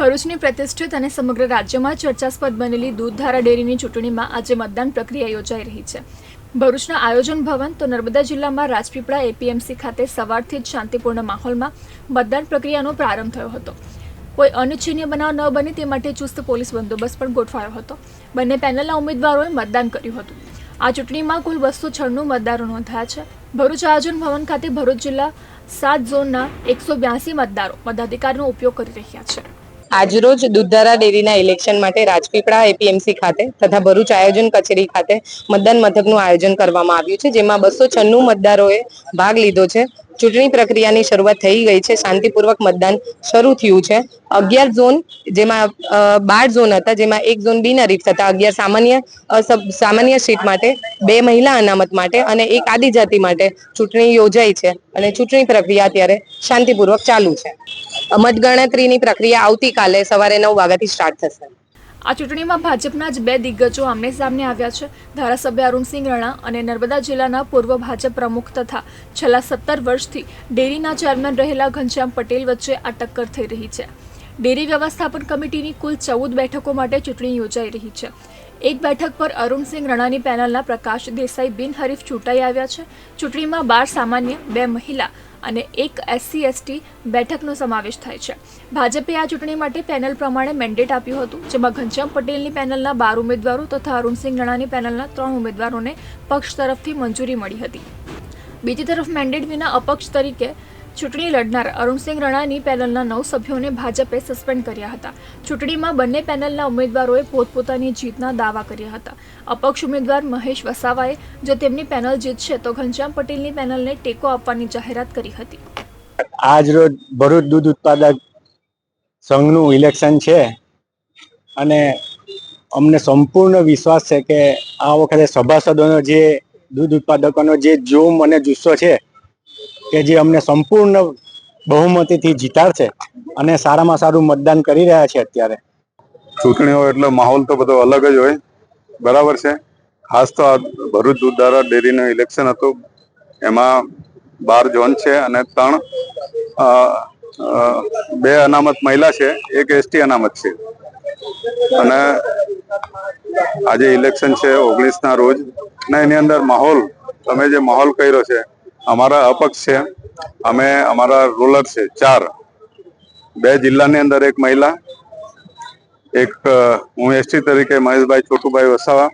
ભરૂચની પ્રતિષ્ઠિત અને સમગ્ર રાજ્યમાં ચર્ચાસ્પદ બનેલી દૂધધારા ડેરીની ચૂંટણીમાં આજે મતદાન પ્રક્રિયા યોજાઈ રહી છે. ભરૂચના આયોજન ભવન તો નર્મદા જિલ્લામાં રાજપીપળા એપીએમસી ખાતે સવારથી જ શાંતિપૂર્ણ માહોલમાં મતદાન પ્રક્રિયાનો પ્રારંભ થયો હતો. કોઈ અનિચ્છનીય બનાવ ન બને તે માટે ચુસ્ત પોલીસ બંદોબસ્ત પણ ગોઠવાયો હતો. બંને પેનલના ઉમેદવારોએ મતદાન કર્યું હતું. આ ચૂંટણીમાં કુલ બસો છન્નું મતદારો નોંધાયા છે. ભરૂચ આયોજન ભવન ખાતે ભરૂચ જિલ્લા સાત ઝોનના એકસો બ્યાસી મતદારો મતાધિકારનો ઉપયોગ કરી રહ્યા છે. આજરોજ દૂધધારા ડેરીના ઇલેક્શન માટે રાજપીપળા એપીએમસી ખાતે તથા ભરૂચ આયોજન કચેરી ખાતે મતદાન મથકનું આયોજન કરવામાં આવ્યું છે, જેમાં બસો છન્નું મતદારોએ ભાગ લીધો છે. ચૂંટણી પ્રક્રિયાની શરૂઆત થઈ ગઈ છે. શાંતિપૂર્વક મતદાન શરૂ થયું છે. અગિયાર ઝોન જેમાં બાર ઝોન હતા, જેમાં એક ઝોન બિનહરીફ હતા અગિયાર સામાન્ય સામાન્ય સીટ માટે, બે મહિલા અનામત માટે અને એક આદિજાતિ માટે ચૂંટણી યોજાઈ છે અને ચૂંટણી પ્રક્રિયા અત્યારે શાંતિપૂર્વક ચાલુ છે. મતગણતરીની પ્રક્રિયા આવતીકાલે સવારે નવ વાગ્યાથી સ્ટાર્ટ થશે. આ ચૂંટણીમાં ભાજપના જ બે દિગ્ગજો આમને સામને આવ્યા છે. ધારાસભ્ય અરુણસિંહ રણા અને નર્મદા જિલ્લાના પૂર્વ ભાજપ પ્રમુખ તથા છેલ્લા સત્તર વર્ષથી ડેરીના ચેરમેન રહેલા ઘનશ્યામ પટેલ વચ્ચે આ ટક્કર થઈ રહી છે. ડેરી વ્યવસ્થાપન કમિટીની કુલ ચૌદ બેઠકો માટે ચૂંટણી યોજાઈ રહી છે. એક બેઠક પર અરુણસિંહ રણાની પેનલના પ્રકાશ દેસાઈ બિનહરીફ ચૂંટાઈ આવ્યા છે. ચૂંટણીમાં બાર સામાન્ય, બે મહિલા અને એક એસસી, એસટી બેઠકનો સમાવેશ થાય છે. ભાજપે આ ચૂંટણી માટે પેનલ પ્રમાણે મેન્ડેટ આપ્યું હતું, જેમાં ઘનશ્યામ પટેલની પેનલના બાર ઉમેદવારો તથા અરુણસિંહ રણાની પેનલના ત્રણ ઉમેદવારોને પક્ષ તરફથી મંજૂરી મળી હતી. બીજી તરફ મેન્ડેટ વિના અપક્ષ તરીકે ચૂંટણી લડનાર અરુણસિંહ રણાની પેનલના નવ સભ્યોને ભાજપે સસ્પેન્ડ કર્યા હતા. ચૂંટણીમાં બંને પેનલના ઉમેદવારોએ પોતપોતાની જીતના દાવા કર્યા હતા. અપક્ષ ઉમેદવાર મહેશ વસાવાએ, જો તેમની પેનલ જીતશે, તો ઘનશ્યામ પટેલની પેનલને ટેકો આપવાની જાહેરાત કરી હતી. આજ રોજ ભરૂચ દૂધ ઉત્પાદક સંઘનું ઇલેક્શન છે અને અમને સંપૂર્ણ વિશ્વાસ છે કે આ વખતે સભાસદોનો જે દૂધ ઉત્પાદકોનો જે જોમ અને જુસ્સો છે કે જે અમને સંપૂર્ણ બહુમતીથી જીતાડશે અને સારામાં સારું મતદાન કરી રહ્યા છે અત્યારે. ચૂંટણીઓ એટલે માહોલ તો બધો અલગ જ હોય. બરાબર છે. ખાસ તો આ ભરૂચ દૂધધારા ડેરીનું ઇલેક્શન હતું. એમાં બાર ઝોન છે અને ત્રણ બે અનામત મહિલા છે. એક એસટી અનામત છે. અને આજે ઇલેક્શન છે ઓગણીસના રોજ. ને એની અંદર માહોલ, તમે જે માહોલ કર્યો છે અમારા અપક્ષ છે. અમે અમારા રોલર છે, ચાર. બે જિલ્લાની અંદર એક મહિલા, એક હું એસટી તરીકે મહેશભાઈ છોટુભાઈ વસાવા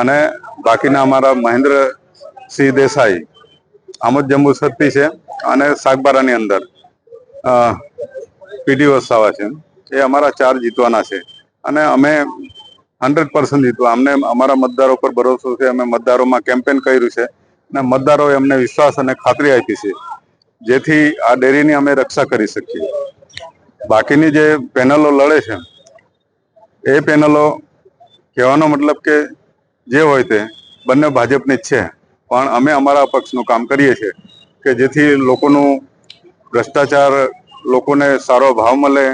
અને બાકીના અમારા મહેન્દ્રસિંહ દેસાઈ. આમોદ જંબુ સત્તી છે અને સાગબારાની અંદર પીડી વસાવા છે. એ અમારા ચાર જીતવાના છે. અને અમે હંડ્રેડ પર્સન્ટ જીતવા. અમને અમારા મતદારો પર ભરોસો છે. અમે મતદારોમાં કેમ્પેન કર્યું છે. અને મતદારોએ અમને વિશ્વાસ અને ખાતરી આપી છે, જેથી આ ડેરીની અમે રક્ષા કરી શકીએ. બાકીની જે પેનલો લડે છે, એ પેનલો કહેવાનો મતલબ કે જે હોય તે, બંને ભાજપની જ છે. પણ અમે અમારા પક્ષનું કામ કરીએ છીએ કે જેથી લોકોનું ભ્રષ્ટાચાર, લોકોને સારો ભાવ મળે,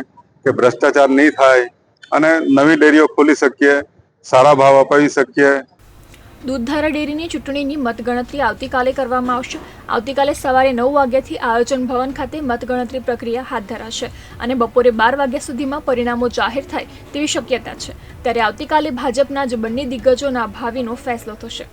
કે ભ્રષ્ટાચાર નહીં થાય, અને નવી ડેરીઓ ખોલી શકીએ, સારા ભાવ અપાવી શકીએ દૂધધારા ડેરીની ચૂંટણીની મતગણતરી આવતીકાલે કરવામાં આવશે. આવતીકાલે સવારે નવ વાગ્યાથી આયોજન ભવન ખાતે મતગણતરી પ્રક્રિયા હાથ ધરાશે અને બપોરે બાર વાગ્યા સુધીમાં પરિણામો જાહેર થાય તેવી શક્યતા છે. ત્યારે આવતીકાલે ભાજપના જ બંને દિગ્ગજોના ભાવિનો ફેસલો થશે.